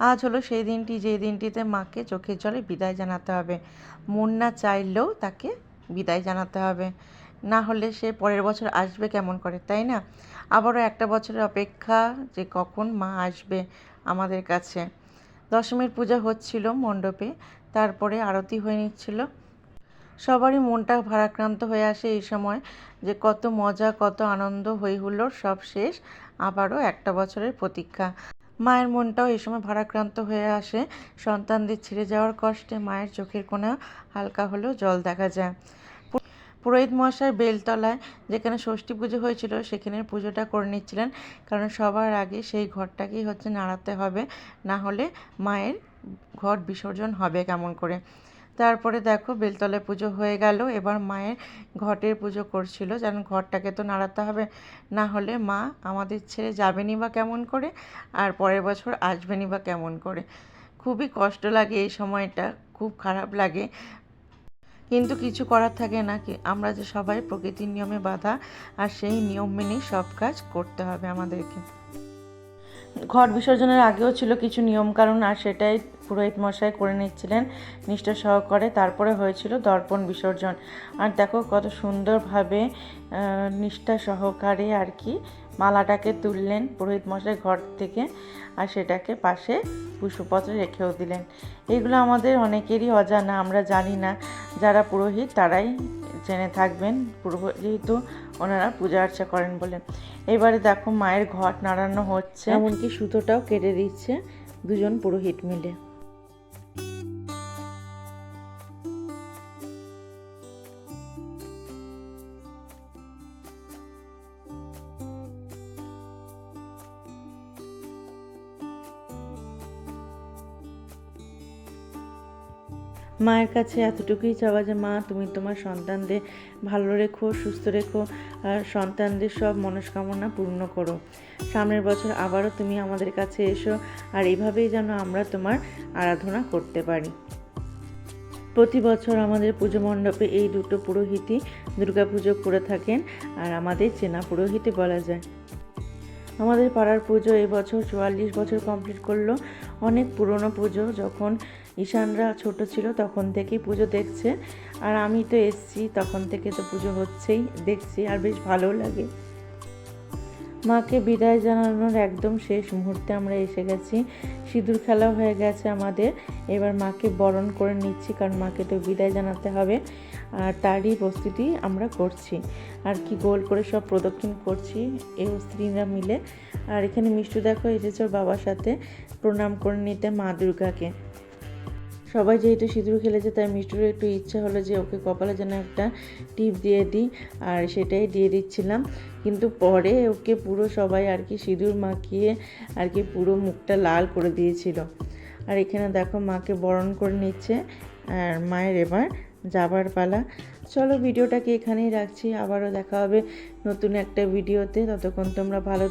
আজ হলো সেই দিনটি, যেই দিনটিতে মাকে চোখের জলে বিদায় জানাতে হবে। মন না চাইলেও তাকে বিদায় জানাতে হবে। না হলে সে পরের বছর আসবে কেমন করে, তাই না? আবারও একটা বছরের অপেক্ষা যে কখন মা আসবে আমাদের কাছে। দশমীর পূজা হচ্ছিল মণ্ডপে, তারপরে আরতি হয়ে নিচ্ছিল। সবারই মনটা ভারাক্রান্ত হয়ে আসে এই সময় যে কত মজা, কত আনন্দ হই হুল্লোড় সব শেষ, আবারও একটা বছরের প্রতীক্ষা। মায়ের মনটাও এই সময় ভারাক্রান্ত হয়ে আসে। সন্তানদের ছেড়ে যাওয়ার কষ্টে মায়ের চোখের কোণে হালকা হলেও জল দেখা যায়। পুরোহিত মহাশয় বেলতলায় যেখানে ষষ্ঠী পুজো হয়েছিল, সেখানে পুজোটা করে নিচ্ছিলেন। কারণ সবার আগে সেই ঘরটাকেই হচ্ছে নাড়াতে হবে। না হলে মায়ের ঘট বিসর্জন হবে কেমন করে? তারপরে দেখো বেলতলায় পুজো হয়ে গেল। এবার মায়ের ঘটের পুজো করছিল। যেন ঘরটাকে তো নাড়াতে হবে, না হলে মা আমাদের ছেড়ে যাবেনি বা কেমন করে, আর পরের বছর আসবেনি বা কেমন করে। খুবই কষ্ট লাগে এই সময়টা, খুব খারাপ লাগে। কিন্তু কিছু করার থাকে না কি, আমরা যে সবাই প্রকৃতির নিয়মে বাঁধা আর সেই নিয়ম মেনেই সব কাজ করতে হবে আমাদেরকে। ঘট বিসর্জনের আগেও ছিল কিছু নিয়মকানুন আর সেটাই পুরোহিত মশাই করে নিচ্ছিলেন নিষ্ঠা সহকারে। তারপরে হয়েছিল দর্পণ বিসর্জন। আর দেখো কত সুন্দরভাবে নিষ্ঠা সহকারে আর কি মালাটাকে তুললেন পুরোহিত মশাই ঘর থেকে আর সেটাকে পাশে পুষ্পপত্রে রেখেও দিলেন। এগুলো আমাদের অনেকেরই অজানা, আমরা জানি না। যারা পুরোহিত তারাই জেনে থাকবেন পূর্ব যেহেতু ওনারা পূজা আর্চা করেন বলে। এবারে দেখো মায়ের ঘট নাড়ানো হচ্ছে। এমনকি সুতোটাও কেটে দিচ্ছে দুজন পুরোহিত মিলে। মায়ের কাছে এতটুকুই চাওয়া যে, মা, তুমি তোমার সন্তানদের ভালো রেখো, সুস্থ রেখো, আর সন্তানদের সব মনস্কামনা পূর্ণ করো। সামনের বছর আবারও তুমি আমাদের কাছে এসো, আর এভাবেই যেন আমরা তোমার আরাধনা করতে পারি। প্রতি বছর আমাদের পুজো মণ্ডপে এই দুটো পুরোহিতই দুর্গাপুজো করে থাকেন, আর আমাদের চেনা পুরোহিতই বলা যায়। আমাদের পাড়ার পুজো এবছর চুয়াল্লিশ বছর কমপ্লিট করল। অনেক পুরনো পুজো, যখন ঈশানরা ছোট ছিল তখন থেকেই পুজো দেখছে। আর আমি তো এসছি, তখন থেকে তো পুজো হচ্ছেই, দেখছি, আর বেশ ভালোও লাগে। মাকে বিদায় জানানোর একদম শেষ মুহূর্তে আমরা এসে গেছি। সিঁদুর খেলা হয়ে গেছে আমাদের। এবার মাকে বরণ করে নিচ্ছি, কারণ মাকে তো বিদায় জানাতে হবে। আর তারই প্রস্তুতি আমরা করছি। আর কি গোল করে সব প্রদক্ষিণ করছি এই স্ত্রীরা মিলে। আর এখানে মিষ্টু দেখো এসেছে বাবার সাথে প্রণাম করে নিতে মা দুর্গাকে। সবাই যেহেতু সিঁদুর খেলেছে, তাই মিষ্টুর একটু ইচ্ছা হলো যে ওকে কপালে যেন একটা টিপ দিয়ে দিই, আর সেটাই দিয়ে দিচ্ছিলাম। কিন্তু পরে ওকে পুরো সবাই আর কি সিঁদুর মাখিয়ে আর কি পুরো মুখটা লাল করে দিয়েছিল। আর এখানে দেখো মাকে বরণ করে নিচ্ছে, আর মায়ের এবার যাবার পালা। চলো ভিডিওটাকে এখানেই রাখছি, আবারও দেখা হবে নতুন একটা ভিডিওতে, ততক্ষণ তোমরা ভালো